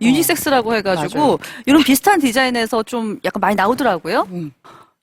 유니섹스라고 해가지고 이런 비슷한 디자인에서 좀 약간 많이 나오더라고요. 음.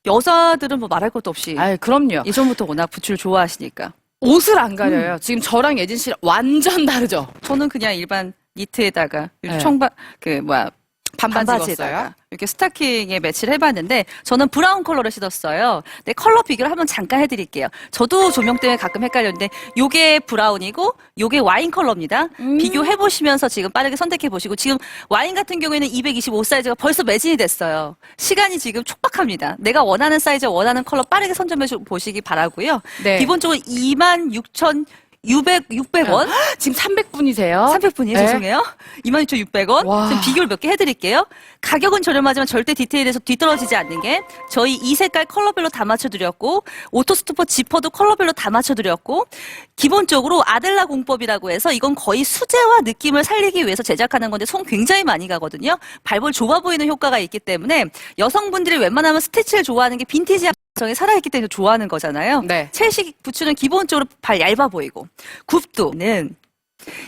여자들은 뭐 말할 것도 없이 아, 그럼요. 예전부터 워낙 부츠를 좋아하시니까 옷을 안 가려요. 지금 저랑 예진 씨랑 완전 다르죠. 저는 그냥 일반 니트에다가 네. 청바 그 뭐야 반바지 입었어요. 이렇게 스타킹에 매치를 해봤는데 저는 브라운 컬러를 신었어요. 근데 컬러 비교를 한번 잠깐 해드릴게요. 저도 조명 때문에 가끔 헷갈렸는데 요게 브라운이고 요게 와인 컬러입니다. 음. 비교해 보시면서 지금 빠르게 선택해 보시고 지금 와인 같은 경우에는 225 사이즈가 벌써 매진이 됐어요. 시간이 지금 촉박합니다. 내가 원하는 사이즈 원하는 컬러 빠르게 선점해 보시기 바라고요. 네. 기본적으로 26,600 600원. 지금 300분이세요. 300분이에요? 네. 죄송해요. 26,600원. 와. 지금 비교를 몇 개 해드릴게요. 가격은 저렴하지만 절대 디테일에서 뒤떨어지지 않는 게 저희 이 색깔 컬러별로 다 맞춰드렸고 오토스토퍼 지퍼도 컬러별로 다 맞춰드렸고 기본적으로 아델라 공법이라고 해서 이건 거의 수제화 느낌을 살리기 위해서 제작하는 건데 손 굉장히 많이 가거든요. 발볼 좁아 보이는 효과가 있기 때문에 여성분들이 웬만하면 스티치를 좋아하는 게 빈티지 감성이 살아있기 때문에 좋아하는 거잖아요. 네. 첼시 부츠는 기본적으로 발 얇아 보이고 굽도는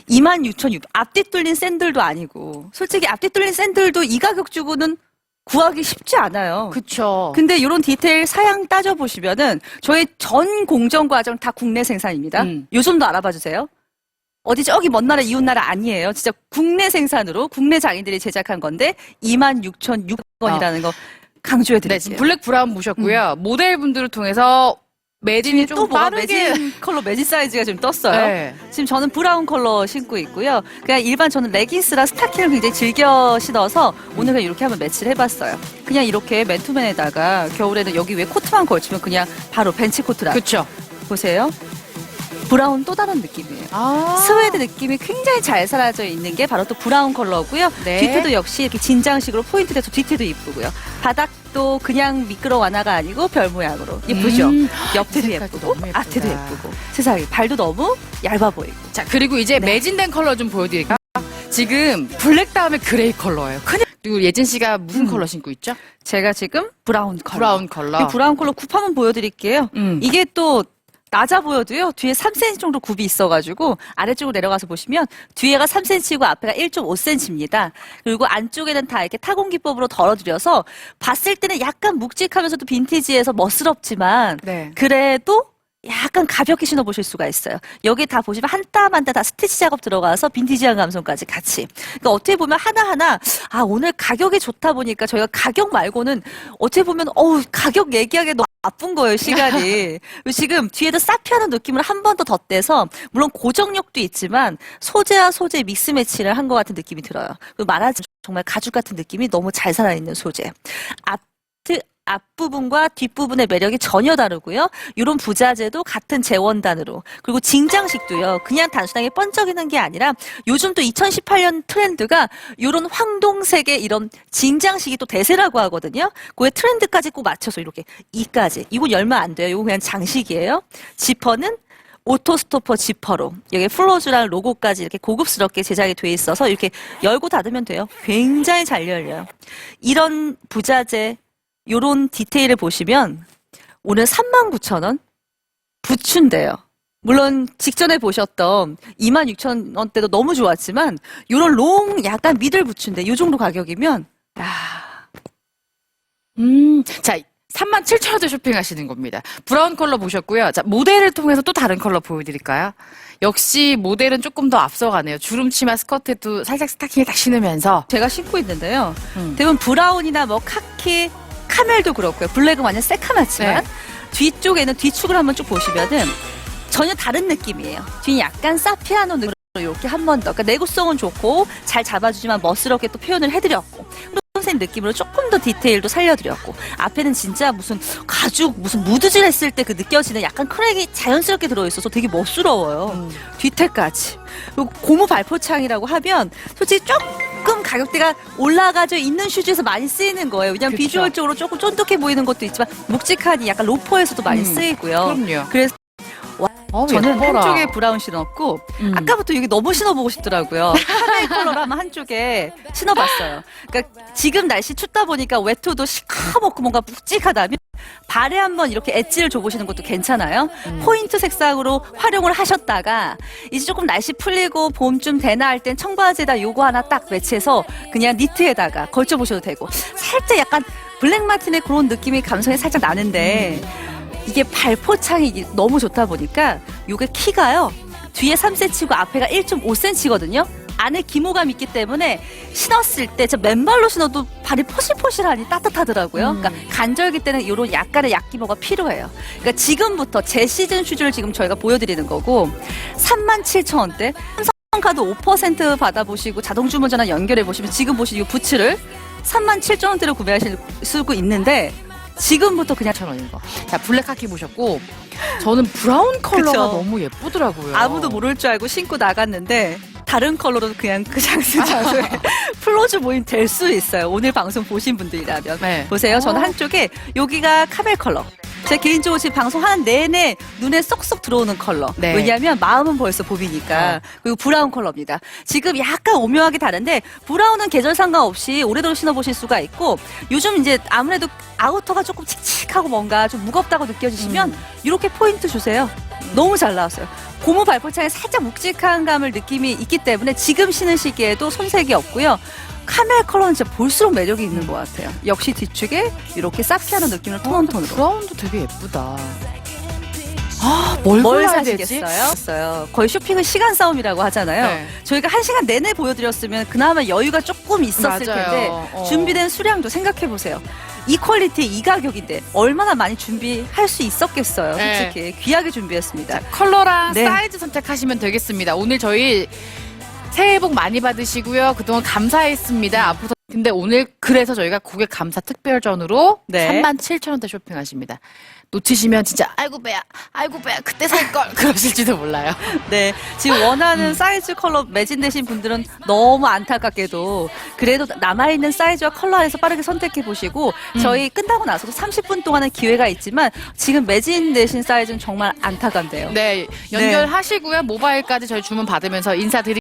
26,600 앞뒤 뚫린 샌들도 아니고 솔직히 앞뒤 뚫린 샌들도 이 가격 주고는 구하기 쉽지 않아요. 그쵸. 근데 이런 디테일 사양 따져 보시면은 저희 전 공정 과정 다 국내 생산입니다. 음. 요즘도 알아봐 주세요. 어디 저기 먼 나라 이웃 나라 아니에요. 진짜 국내 생산으로 국내 장인들이 제작한 건데 26,600원이라는 거 강조해 네, 드릴게요. 지금 블랙 브라운 보셨고요. 모델분들을 통해서 매진이 좀또 뭐가 빠르게 매진 컬러 매진 사이즈가 지금 떴어요. 네. 지금 저는 브라운 컬러 신고 있고요. 그냥 일반 저는 레깅스랑 스타킹을 굉장히 즐겨 신어서 오늘 그냥 이렇게 한번 매치를 해봤어요. 그냥 이렇게 맨투맨에다가 겨울에는 여기 위에 코트만 걸치면 그냥 바로 벤치 코트라. 그쵸. 보세요. 브라운 또 다른 느낌이에요. 아. 스웨드 느낌이 굉장히 잘 사라져 있는 게 바로 또 브라운 컬러고요. 네. 뒤태도 역시 이렇게 진장식으로 포인트 돼서 뒤태도 이쁘고요. 바닥도 그냥 미끄러 완화가 아니고 별 모양으로 이쁘죠. 음. 옆태도 예쁘고. 앞태도 예쁘고 세상에 발도 너무 얇아 보이고 자, 그리고 이제 네. 매진된 컬러 좀 보여드릴까 요? 지금 블랙 다음에 그레이 컬러예요. 그냥 그리고 예진 씨가 무슨 음. 컬러 신고 있죠? 제가 지금 브라운 컬러 브라운 컬러. 이 브라운 컬러 굽 한번 보여드릴게요. 음. 이게 또 낮아 보여도요. 뒤에 3cm 정도 굽이 있어가지고 아래쪽으로 내려가서 보시면 뒤에가 3cm고 앞에가 1.5cm입니다. 그리고 안쪽에는 다 이렇게 타공 기법으로 덜어드려서 봤을 때는 약간 묵직하면서도 빈티지해서 멋스럽지만 네. 그래도 약간 가볍게 신어보실 수가 있어요. 여기 다 보시면 한 땀 한 땀 다 스티치 작업 들어가서 빈티지한 감성까지 같이. 그러니까 어떻게 보면 하나하나 아 오늘 가격이 좋다 보니까 저희가 가격 말고는 어떻게 보면 어우 가격 얘기하기 너무 나쁜 거예요 시간이. 지금 뒤에도 사피하는 느낌을 한 번 더 덧대서 물론 고정력도 있지만 소재와 소재 믹스 매치를 한 것 같은 느낌이 들어요. 말하자면 정말 가죽 같은 느낌이 너무 잘 살아있는 소재. 앞트 앞부분과 뒷부분의 매력이 전혀 다르고요. 이런 부자재도 같은 재원단으로 그리고 진장식도요. 그냥 단순하게 번쩍이는 게 아니라 요즘 또 2018년 트렌드가 이런 황동색의 이런 진장식이 또 대세라고 하거든요. 그의 트렌드까지 꼭 맞춰서 이렇게 이까지 이건 열면 안 돼요. 이거 그냥 장식이에요. 지퍼는 오토스토퍼 지퍼로 여기 플로즈랑 로고까지 이렇게 고급스럽게 제작이 돼 있어서 이렇게 열고 닫으면 돼요. 굉장히 잘 열려요. 이런 부자재 요런 디테일을 보시면 오늘 39,000원 부츠인데요. 물론 직전에 보셨던 26,000원대도 너무 좋았지만 요런 롱 약간 미들 부츠인데 요 정도 가격이면 음. 자, 3만 7천 원대 쇼핑하시는 겁니다. 브라운 컬러 보셨고요. 자, 모델을 통해서 또 다른 컬러 보여드릴까요? 역시 모델은 조금 더 앞서가네요. 주름치마 스커트도 살짝 스타킹에 딱 신으면서. 제가 신고 있는데요. 음. 대부분 브라운이나 뭐 카키, 카멜도 그렇고요. 블랙은 완전 새카맣지만 네. 뒤쪽에는 뒤축을 한번 쭉 보시면은 전혀 다른 느낌이에요. 뒤에 약간 사피아노 느낌으로 이렇게 한 번 더. 그러니까 내구성은 좋고 잘 잡아주지만 멋스럽게 또 표현을 해드렸고 선생 느낌으로 조금 더 디테일도 살려드렸고 앞에는 진짜 무슨 가죽 무슨 무드질 했을 때 그 느껴지는 약간 크랙이 자연스럽게 들어있어서 되게 멋스러워요. 음. 뒤태까지. 그리고 고무 발포창이라고 하면 솔직히 조금 가격대가 올라가져 있는 슈즈에서 많이 쓰이는 거예요. 왜냐면 그쵸. 비주얼적으로 조금 쫀득해 보이는 것도 있지만 묵직하니 약간 로퍼에서도 많이 음, 쓰이고요. 그럼요. 그래서 어, 저는 예뻐라. 한쪽에 브라운 신었고 음. 아까부터 여기 너무 신어보고 싶더라고요. 하나의 컬러로 하면 한쪽에 신어봤어요. 그러니까 지금 날씨 춥다 보니까 외투도 시커멓고 뭔가 묵직하다면 발에 한번 이렇게 엣지를 줘보시는 것도 괜찮아요. 음. 포인트 색상으로 활용을 하셨다가 이제 조금 날씨 풀리고 봄쯤 되나 할 땐 청바지에다 요거 하나 딱 매치해서 그냥 니트에다가 걸쳐보셔도 되고 살짝 약간 블랙 마틴의 그런 느낌이 감성이 살짝 나는데 이게 발포창이 너무 좋다 보니까 요게 키가요 뒤에 3cm고 앞에가 1.5cm거든요. 안에 기모감 있기 때문에 신었을 때 저 맨발로 신어도 발이 포실포실하니 따뜻하더라고요. 음. 그러니까 간절기 때는 이런 약간의 약기모가 필요해요. 그러니까 지금부터 제 시즌 슈즈를 지금 저희가 보여드리는 거고 37,000원대 삼성카드 5% 받아보시고 자동주문 전화 연결해 보시면 지금 보시는 이 부츠를 37,000원대로 구매하실 수 있는데 지금부터 그냥 4,000원인 거. 자, 블랙 카키 보셨고, 저는 브라운 컬러가 그쵸. 너무 예쁘더라고요. 아무도 모를 줄 알고 신고 나갔는데 다른 컬러로 그냥 그 장수 장소에 플로즈 모임 될 수 있어요. 오늘 방송 보신 분들이라면 네. 보세요. 저는 어. 한쪽에 여기가 카멜 컬러. 제 개인적으로 지금 방송하는 내내 눈에 쏙쏙 들어오는 컬러. 네. 왜냐하면 마음은 벌써 봄이니까. 어. 그리고 브라운 컬러입니다. 지금 약간 오묘하게 다른데 브라운은 계절 상관없이 오래도록 신어보실 수가 있고 요즘 이제 아무래도 아우터가 조금 칙칙하고 뭔가 좀 무겁다고 느껴지시면 음. 이렇게 포인트 주세요. 너무 잘 나왔어요. 고무 발포창에 살짝 묵직한 감을 느낌이 있기 때문에 지금 신으시기에도 손색이 없고요. 카멜 컬러는 진짜 볼수록 매력이 있는 것 같아요. 역시 뒤쪽에 이렇게 사피아노 느낌을 톤온톤으로. 브라운도 되게 예쁘다. 아, 뭘, 뭘 골라야 되지? 사시겠어요? 거의 쇼핑은 시간 싸움이라고 하잖아요. 네. 저희가 한 시간 내내 보여드렸으면 그나마 여유가 조금 있었을 맞아요. 텐데 어. 준비된 수량도 생각해 보세요. 이 퀄리티, 이 가격인데 얼마나 많이 준비할 수 있었겠어요. 네. 솔직히 귀하게 준비했습니다. 컬러랑 네. 사이즈 선택하시면 되겠습니다. 오늘 저희 새해 복 많이 받으시고요. 그동안 감사했습니다. 앞으로 근데 오늘 그래서 저희가 고객 감사 특별전으로 네. 37,000원대 쇼핑하십니다. 놓치시면 진짜 아이고 배야, 아이고 배야, 그때 살 걸 그러실지도 몰라요. 네, 지금 원하는 음. 사이즈 컬러 매진되신 분들은 너무 안타깝게도 그래도 남아있는 사이즈와 컬러 안에서 빠르게 선택해 보시고 음. 저희 끝나고 나서도 30분 동안은 기회가 있지만 지금 매진되신 사이즈는 정말 안타깝네요. 네, 연결하시고요. 모바일까지 저희 주문 받으면서 인사드리.